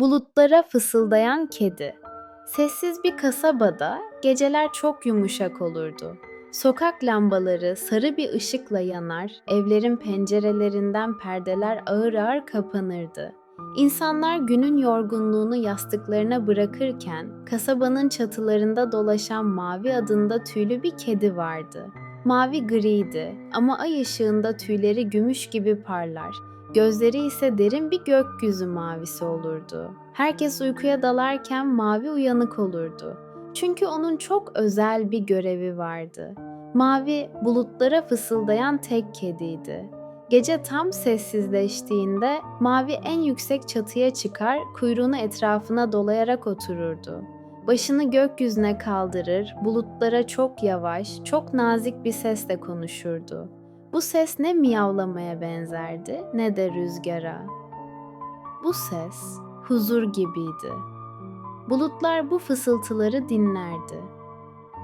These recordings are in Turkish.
Bulutlara fısıldayan kedi. Sessiz bir kasabada geceler çok yumuşak olurdu. Sokak lambaları sarı bir ışıkla yanar, evlerin pencerelerinden perdeler ağır ağır kapanırdı. İnsanlar günün yorgunluğunu yastıklarına bırakırken kasabanın çatılarında dolaşan Mavi adında tüylü bir kedi vardı. Mavi griydi ama ay ışığında tüyleri gümüş gibi parlar. Gözleri ise derin bir gökyüzü mavisi olurdu. Herkes uykuya dalarken Mavi uyanık olurdu. Çünkü onun çok özel bir görevi vardı. Mavi bulutlara fısıldayan tek kediydi. Gece tam sessizleştiğinde Mavi en yüksek çatıya çıkar, kuyruğunu etrafına dolayarak otururdu. Başını gökyüzüne kaldırır, bulutlara çok yavaş, çok nazik bir sesle konuşurdu. Bu ses ne miyavlamaya benzerdi ne de rüzgara. Bu ses huzur gibiydi. Bulutlar bu fısıltıları dinlerdi.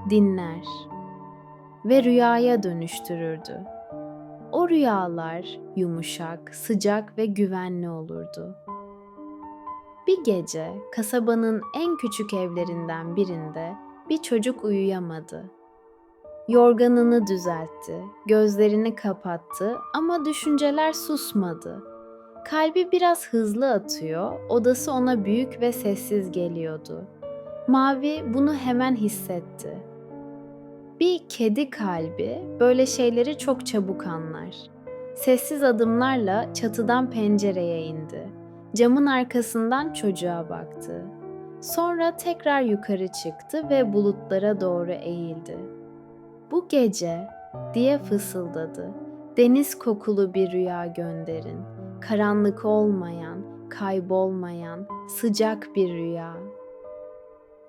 Dinler ve rüyaya dönüştürürdü. O rüyalar yumuşak, sıcak ve güvenli olurdu. Bir gece kasabanın en küçük evlerinden birinde bir çocuk uyuyamadı. Yorganını düzeltti, gözlerini kapattı ama düşünceler susmadı. Kalbi biraz hızlı atıyor, odası ona büyük ve sessiz geliyordu. Mavi bunu hemen hissetti. Bir kedi kalbi böyle şeyleri çok çabuk anlar. Sessiz adımlarla çatıdan pencereye indi. Camın arkasından çocuğa baktı. Sonra tekrar yukarı çıktı ve bulutlara doğru eğildi. Bu gece diye fısıldadı. Deniz kokulu bir rüya gönderin. Karanlık olmayan, kaybolmayan, sıcak bir rüya.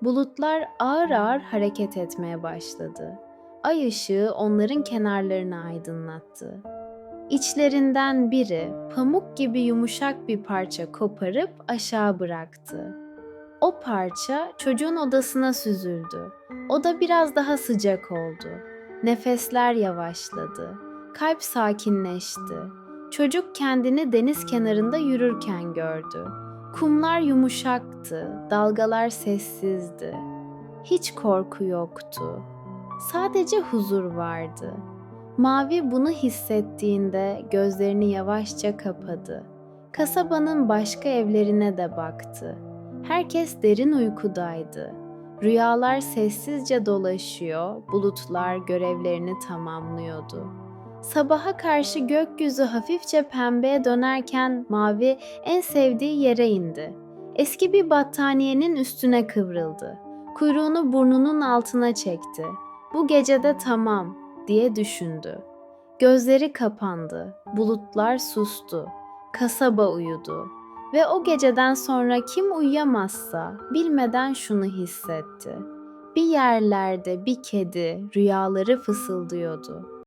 Bulutlar ağır ağır hareket etmeye başladı. Ay ışığı onların kenarlarını aydınlattı. İçlerinden biri pamuk gibi yumuşak bir parça koparıp aşağı bıraktı. O parça çocuğun odasına süzüldü. Oda biraz daha sıcak oldu. Nefesler yavaşladı. Kalp sakinleşti. Çocuk kendini deniz kenarında yürürken gördü. Kumlar yumuşaktı, dalgalar sessizdi. Hiç korku yoktu. Sadece huzur vardı. Mavi bunu hissettiğinde gözlerini yavaşça kapadı. Kasabanın başka evlerine de baktı. Herkes derin uykudaydı. Rüyalar sessizce dolaşıyor, bulutlar görevlerini tamamlıyordu. Sabaha karşı gökyüzü hafifçe pembeye dönerken Mavi en sevdiği yere indi. Eski bir battaniyenin üstüne kıvrıldı. Kuyruğunu burnunun altına çekti. Bu gecede tamam diye düşündü. Gözleri kapandı. Bulutlar sustu. Kasaba uyudu. Ve o geceden sonra kim uyuyamazsa bilmeden şunu hissetti. Bir yerlerde bir kedi rüyaları fısıldıyordu.